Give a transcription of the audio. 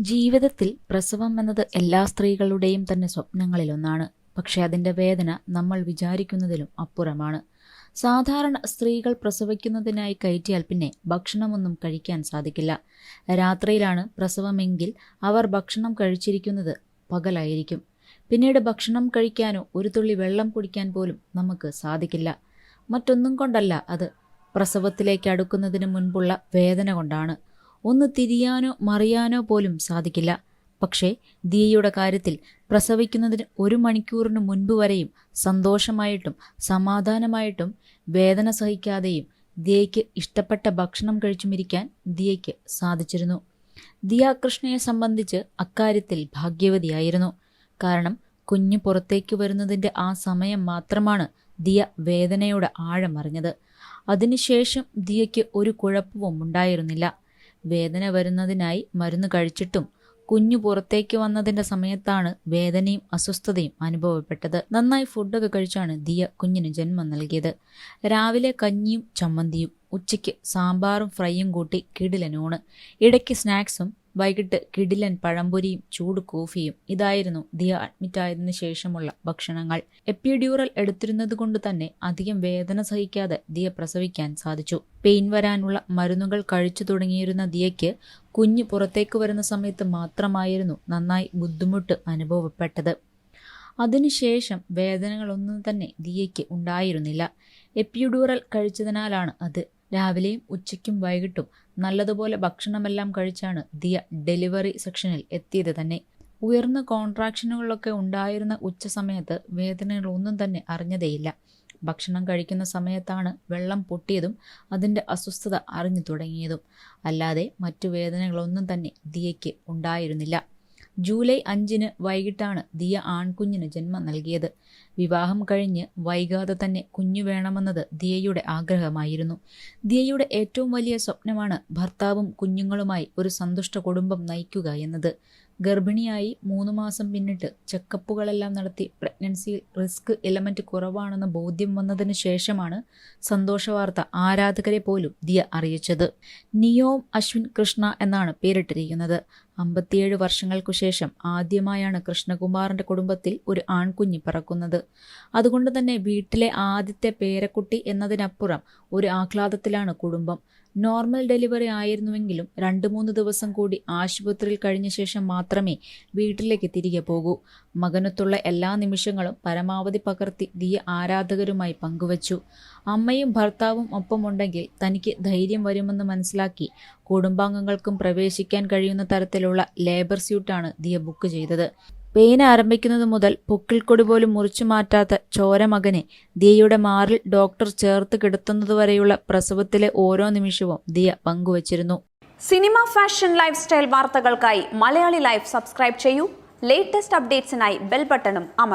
ജീവിതത്തിൽ പ്രസവം എന്നത് എല്ലാ സ്ത്രീകളുടെയും തന്നെ സ്വപ്നങ്ങളിലൊന്നാണ്. പക്ഷേ അതിന്റെ വേദന നമ്മൾ വിചാരിക്കുന്നതിലും അപ്പുറമാണ്. സാധാരണ സ്ത്രീകൾ പ്രസവിക്കുന്നതിനായി കയറ്റിയാൽ പിന്നെ ഭക്ഷണമൊന്നും കഴിക്കാൻ സാധിക്കില്ല. രാത്രിയിലാണ് പ്രസവമെങ്കിൽ അവർ ഭക്ഷണം കഴിച്ചിരിക്കുന്നത് പകലായിരിക്കും. പിന്നീട് ഭക്ഷണം കഴിക്കാനോ ഒരു തുള്ളി വെള്ളം കുടിക്കാൻ പോലും നമുക്ക് സാധിക്കില്ല. മറ്റൊന്നും കൊണ്ടല്ല അത്. പ്രസവത്തിലേക്ക് അടുക്കുന്നതിന് മുൻപുള്ള വേദന കൊണ്ടാണ്. ഒന്ന് തിരിയാനോ മറിയാനോ പോലും സാധിക്കില്ല. പക്ഷേ ദിയയുടെ കാര്യത്തിൽ പ്രസവിക്കുന്നതിന് ഒരു മണിക്കൂറിന് മുൻപ് വരെയും സന്തോഷമായിട്ടും സമാധാനമായിട്ടും വേദന സഹിക്കാതെയും ദിയയ്ക്ക് ഇഷ്ടപ്പെട്ട ഭക്ഷണം കഴിച്ചുമിരിക്കാൻ ദിയയ്ക്ക് സാധിച്ചിരുന്നു. ദിയ കൃഷ്ണയെ സംബന്ധിച്ച് അക്കാര്യത്തിൽ ഭാഗ്യവതിയായിരുന്നു. കാരണം കുഞ്ഞു പുറത്തേക്ക് വരുന്നതിന്റെ ആ സമയം മാത്രമാണ് ദിയ വേദനയുടെ ആഴമറിഞ്ഞത്. അതിനുശേഷം ദിയയ്ക്ക് ഒരു കുഴപ്പവും ഉണ്ടായിരുന്നില്ല. വേദന വരുന്നതിനായി മരുന്ന് കഴിച്ചിട്ടും കുഞ്ഞു പുറത്തേക്ക് വന്നതിന്റെ സമയത്താണ് വേദനയും അസ്വസ്ഥതയും അനുഭവപ്പെട്ടത്. നന്നായി ഫുഡൊക്കെ കഴിച്ചാണ് ദിയ കുഞ്ഞിന് ജന്മം നൽകിയത്. രാവിലെ കഞ്ഞിയും ചമ്മന്തിയും ഉച്ചയ്ക്ക് സാമ്പാറും ഫ്രൈയും കൂട്ടി കിടിലനൂണ് ഇടയ്ക്ക് സ്നാക്സും വൈകിട്ട് കിടിലൻ പഴംപൊരിയും ചൂട് കോഫിയും ഇതായിരുന്നു ദിയ അഡ്മിറ്റായതിനു ശേഷമുള്ള ഭക്ഷണങ്ങൾ. എപ്പിഡ്യൂറൽ എടുത്തിരുന്നത് കൊണ്ട് തന്നെ അധികം വേദന സഹിക്കാതെ ദിയ പ്രസവിക്കാൻ സാധിച്ചു. പെയിൻ വരാനുള്ള മരുന്നുകൾ കഴിച്ചു തുടങ്ങിയിരുന്ന ദിയയ്ക്ക് കുഞ്ഞ് പുറത്തേക്ക് വരുന്ന സമയത്ത് മാത്രമായിരുന്നു നന്നായി ബുദ്ധിമുട്ട് അനുഭവപ്പെട്ടത്. അതിനുശേഷം വേദനകളൊന്നും തന്നെ ദിയയ്ക്ക് ഉണ്ടായിരുന്നില്ല. എപ്പിഡ്യൂറൽ കഴിച്ചതിനാലാണ് അത് രാവിലെയും ഉച്ചയ്ക്കും വൈകിട്ടും നല്ലതുപോലെ ഭക്ഷണമെല്ലാം കഴിച്ചാണ് ദിയ ഡെലിവറി സെക്ഷനിൽ എത്തിയത് തന്നെ. ഉയർന്ന കോൺട്രാക്ഷനുകളൊക്കെ ഉണ്ടായിരുന്ന ഉച്ച സമയത്ത് വേദനകളൊന്നും തന്നെ അറിഞ്ഞതേയില്ല. ഭക്ഷണം കഴിക്കുന്ന സമയത്താണ് വെള്ളം പൊട്ടിയതും അതിന്റെ അസ്വസ്ഥത അറിഞ്ഞു തുടങ്ങിയതും. അല്ലാതെ മറ്റു വേദനകളൊന്നും തന്നെ ദിയയ്ക്ക് ഉണ്ടായിരുന്നില്ല. ജൂലൈ അഞ്ചിന് വൈകിട്ടാണ് ദിയ ആൺകുഞ്ഞിന് ജന്മം നൽകിയത്. വിവാഹം കഴിഞ്ഞ് വൈകാതെ തന്നെ കുഞ്ഞു വേണമെന്നത് ദിയയുടെ ആഗ്രഹമായിരുന്നു. ദിയയുടെ ഏറ്റവും വലിയ സ്വപ്നമാണ് ഭർത്താവും കുഞ്ഞുങ്ങളുമായി ഒരു സന്തുഷ്ട കുടുംബം നയിക്കുക എന്നത്. ഗർഭിണിയായി മൂന്ന് മാസം പിന്നിട്ട് ചെക്കപ്പുകളെല്ലാം നടത്തി പ്രഗ്നൻസിയിൽ റിസ്ക് എലമെന്റ് കുറവാണെന്ന് ബോധ്യം വന്നതിന് ശേഷമാണ് സന്തോഷവാർത്ത ആരാധകരെ പോലും ദിയ അറിയിച്ചത്. നിയോം അശ്വിൻ കൃഷ്ണ എന്നാണ് പേരിട്ടിരിക്കുന്നത്. അമ്പത്തിയേഴ് വർഷങ്ങൾക്കു ശേഷം ആദ്യമായാണ് കൃഷ്ണകുമാറിന്റെ കുടുംബത്തിൽ ഒരു ആൺകുഞ്ഞി പിറക്കുന്നത്. അതുകൊണ്ട് തന്നെ വീട്ടിലെ ആദ്യത്തെ പേരക്കുട്ടി എന്നതിനപ്പുറം ഒരു ആഹ്ലാദത്തിലാണ് കുടുംബം. നോർമൽ ഡെലിവറി ആയിരുന്നുവെങ്കിലും രണ്ട് മൂന്ന് ദിവസം കൂടി ആശുപത്രിയിൽ കഴിഞ്ഞ ശേഷം മാത്രമേ വീട്ടിലേക്ക് തിരികെ പോകൂ. മകനത്തുള്ള എല്ലാ നിമിഷങ്ങളും പരമാവധി പകർത്തി ദിയ ആരാധകരുമായി പങ്കുവച്ചു. അമ്മയും ഭർത്താവും ഒപ്പമുണ്ടെങ്കിൽ തനിക്ക് ധൈര്യം വരുമെന്ന് മനസ്സിലാക്കി കുടുംബാംഗങ്ങൾക്കും പ്രവേശിക്കാൻ കഴിയുന്ന തരത്തിലുള്ള ലേബർ സ്യൂട്ടാണ് ദിയ ബുക്ക് ചെയ്തത്. പെയിൻ ആരംഭിക്കുന്നതു മുതൽ പൊക്കിൾക്കൊടി പോലും മുറിച്ചു മാറ്റാത്ത ചോരമകനെ ദിയയുടെ മാറിൽ ഡോക്ടർ ചേർത്ത് കിടത്തുന്നതുവരെയുള്ള പ്രസവത്തിലെ ഓരോ നിമിഷവും ദിയ പങ്കുവച്ചിരുന്നു. സിനിമ ഫാഷൻ ലൈഫ് സ്റ്റൈൽ വാർത്തകൾക്കായി മലയാളി ലൈഫ് സബ്സ്ക്രൈബ് ചെയ്യൂ. ലേറ്റസ്റ്റ് അപ്ഡേറ്റ്സിനായി ബെൽ ബട്ടണും അമർ